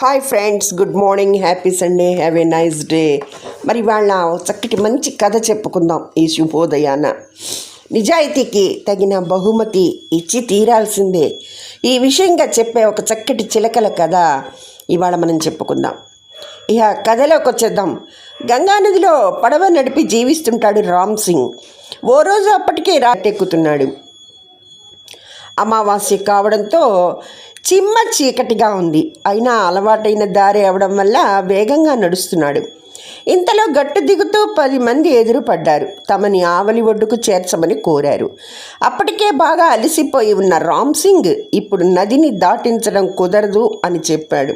Hi friends good morning happy Sunday have a nice day మరి వాళ్ళ చక్కటి మంచి కథ చెప్పుకుందాం ఈ శుభోదయాన. నిజాయితీకి తగిన బహుమతి ఇచ్చి తీరాల్సిందే. ఈ విషయంగా చెప్పే ఒక చక్కటి చిలకల కథ ఇవాళ మనం చెప్పుకుందాం. ఇక కథలోకి వచ్చేద్దాం. గంగానదిలో పడవ నడిపి జీవిస్తుంటాడు రామ్ సింగ్. ఓ రోజు అప్పటికే రాటెక్కుతున్నాడు అమావాస్య కావడంతో చిమ్మ చీకటిగా ఉంది. అయినా అలవాటైన దారి అవడం వల్ల వేగంగా నడుస్తున్నాడు. ఇంతలో గట్టు దిగుతూ పది మంది ఎదురుపడ్డారు. తమని ఆవలి ఒడ్డుకు చేర్చమని కోరారు. అప్పటికే బాగా అలసిపోయి ఉన్న రామ్ సింగ్ ఇప్పుడు నదిని దాటించడం కుదరదు అని చెప్పాడు.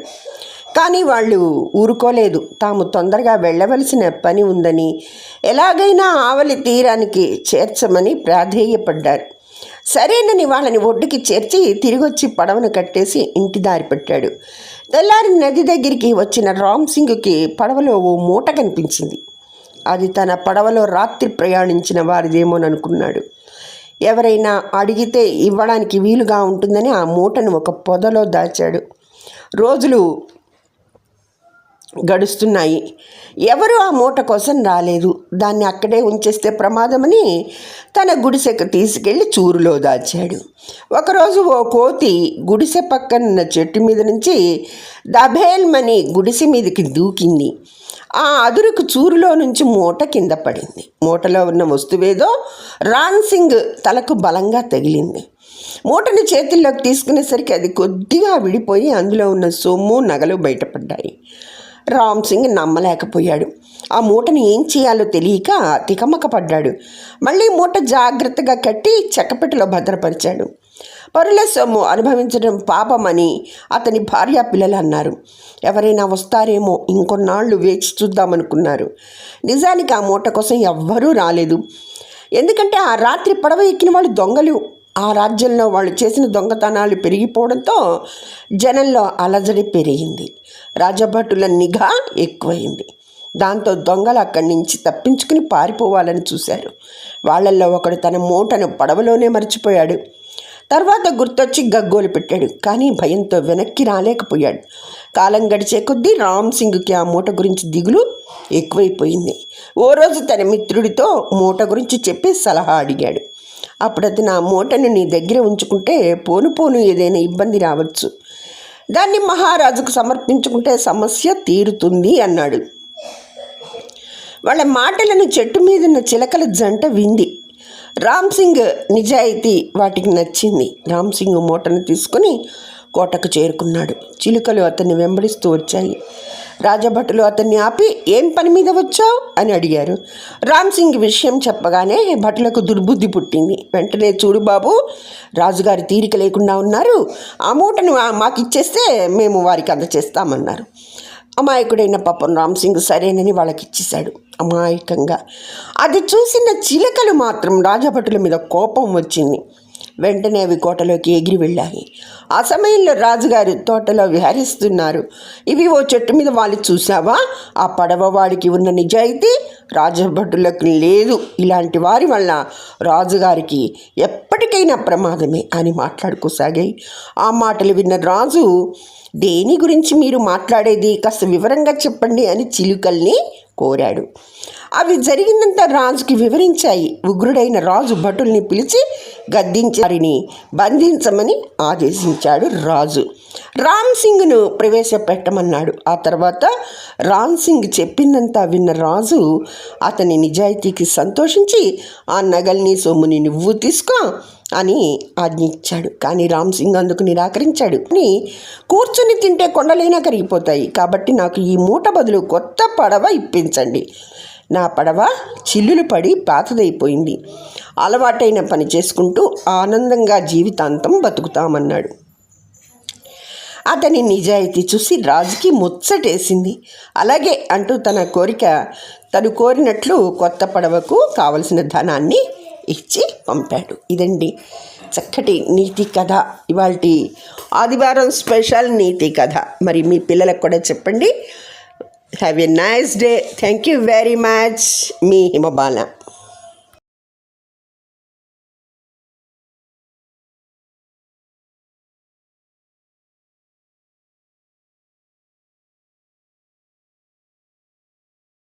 కానీ వాళ్ళు ఊరుకోలేదు. తాము తొందరగా వెళ్ళవలసిన పని ఉందని ఎలాగైనా ఆవలి తీరానికి చేర్చమని ప్రాధేయపడ్డారు. సరేనని వాళ్ళని ఒడ్డుకి చేర్చి తిరిగొచ్చి పడవను కట్టేసి ఇంటి దారి పెట్టాడు. తెల్లారి నది దగ్గరికి వచ్చిన రామ్ సింగ్కి పడవలో ఓ మూట కనిపించింది. అది తన పడవలో రాత్రి ప్రయాణించిన వారిదేమోననుకున్నాడు. ఎవరైనా అడిగితే ఇవ్వడానికి వీలుగా ఉంటుందని ఆ మూటను ఒక పొదలో దాచాడు. రోజులు గడుస్తున్నాయి. ఎవరు ఆ మూట కోసం రాలేదు. దాన్ని అక్కడే ఉంచేస్తే ప్రమాదమని తన గుడిసెకు తీసుకెళ్ళి చూరులో దాచాడు. ఒకరోజు ఓ కోతి గుడిసె పక్కనున్న చెట్టు మీద నుంచి దభేల్మని గుడిసె మీదకి దూకింది. ఆ అదురుకు చూరులో నుంచి మూట కింద పడింది. మూటలో ఉన్న వస్తువేదో రాన్సింగ్ తలకు బలంగా తగిలింది. మూటను చేతుల్లోకి తీసుకునేసరికి అది కొద్దిగా విడిపోయి అందులో ఉన్న సొమ్ము నగలు బయటపడ్డాయి. రామ్ సింగ్ నమ్మలేకపోయాడు. ఆ మూటను ఏం చేయాలో తెలియక తికమక పడ్డాడు మళ్ళీ మూట జాగ్రత్తగా కట్టి చెక్కపెట్టెలో భద్రపరిచాడు. పరుల సొమ్ము అనుభవించడం పాపమని అతని భార్య పిల్లలు అన్నారు. ఎవరైనా వస్తారేమో ఇంకొన్నాళ్ళు వేచి చూద్దామనుకున్నారు. నిజానికి ఆ మూట కోసం ఎవ్వరూ రాలేదు. ఎందుకంటే ఆ రాత్రి పడవ ఎక్కిన వాళ్ళు దొంగలు. ఆ రాజ్యంలో వాళ్ళు చేసిన దొంగతనాలు పెరిగిపోవడంతో జనంలో అలజడి పెరిగింది. రాజభటుల నిఘా ఎక్కువైంది. దాంతో దొంగలు అక్కడి నుంచి తప్పించుకుని పారిపోవాలని చూశారు. వాళ్ళల్లో ఒకడు తన మూటను పడవలోనే మర్చిపోయాడు. తర్వాత గుర్తొచ్చి గగ్గోలు పెట్టాడు కానీ భయంతో వెనక్కి రాలేకపోయాడు. కాలం గడిచే కొద్దీ రామ్ సింగ్కి ఆ మూట గురించి దిగులు ఎక్కువైపోయింది. ఓ రోజు తన మిత్రుడితో మూట గురించి చెప్పి సలహా అడిగాడు. అప్పుడు నా ఆ మూటను నీ దగ్గర ఉంచుకుంటే పోను పోను ఏదైనా ఇబ్బంది రావచ్చు. దాన్ని మహారాజుకు సమర్పించుకుంటే సమస్య తీరుతుంది అన్నాడు. వాళ్ళ మాటలను చెట్టు మీదున్న చిలకల జంట వింది. రామ్ సింగ్ నిజాయితీ వాటికి నచ్చింది. రామ్ సింగ్ మూటను తీసుకుని కోటకు చేరుకున్నాడు. చిలుకలు అతన్ని వెంబడిస్తూ వచ్చాయి. రాజభటులు అతన్ని ఆపి ఏం పని మీద వచ్చావు? అని అడిగారు. రామ్ సింగ్ విషయం చెప్పగానే భటులకు దుర్బుద్ధి పుట్టింది. వెంటనే చూడు బాబు రాజుగారి తీరిక లేకుండా ఉన్నారు. ఆ మూటను మాకు ఇచ్చేస్తే మేము వారికి అందచేస్తామన్నారు. అమాయకుడైన పాపం రామ్ సింగ్ సరేనని వాళ్ళకి ఇచ్చేశాడు అమాయకంగా. అది చూసిన చిలకలు మాత్రం రాజభటుల మీద కోపం వచ్చింది. వెంటనే అవి కోటలోకి ఎగిరి వెళ్ళాయి. ఆ సమయంలో రాజుగారు తోటలో విహరిస్తున్నారు. ఇవి ఓ చెట్టు మీద వాళ్ళు చూసావా ఆ పడవవాడికి ఉన్న నిజాయితీ రాజభటులకు లేదు. ఇలాంటి వారి వల్ల రాజుగారికి ఎప్పటికైనా ప్రమాదమే అని మాట్లాడుకోసాగాయి. ఆ మాటలు విన్న రాజు దేని గురించి మీరు మాట్లాడేది? కాస్త వివరంగా చెప్పండి అని చిలుకల్ని కోరాడు. అవి జరిగిందంతా రాజుకి వివరించాయి. ఉగ్రుడైన రాజు భటుల్ని పిలిచి గద్దించారిని బంధించమని ఆదేశించాడు రాజు. రామ్ సింగ్ను ప్రవేశపెట్టమన్నాడు. ఆ తర్వాత రామ్ సింగ్ చెప్పిందంతా విన్న రాజు అతని నిజాయితీకి సంతోషించి ఆ నగల్ని సొమ్ముని నువ్వు తీసుకో అని ఆజ్ఞించాడు. కానీ రామ్ సింగ్ అందుకు నిరాకరించాడు. అని కూర్చుని తింటే కొండలైనా కరిగిపోతాయి. కాబట్టి నాకు ఈ మూట బదులు కొత్త పడవ ఇప్పించండి. నా పడవ చిల్లులు పడి పాతదైపోయింది అలవాటైన పని చేసుకుంటూ ఆనందంగా జీవితాంతం బతుకుతామన్నాడు. అతని నిజాయితీ చూసి రాజుకి ముచ్చటేసింది. అలాగే అంటూ తన కోరిక తను కోరినట్లు కొత్త పడవకు కావలసిన ధనాన్ని ఇచ్చి పంపాడు. ఇదండి చక్కటి నీతి కథ. ఇవాళ ఆదివారం స్పెషల్ నీతి కథ. మరి మీ పిల్లలకు కూడా చెప్పండి. Have a nice day. Thank you very much. Me, Himabala.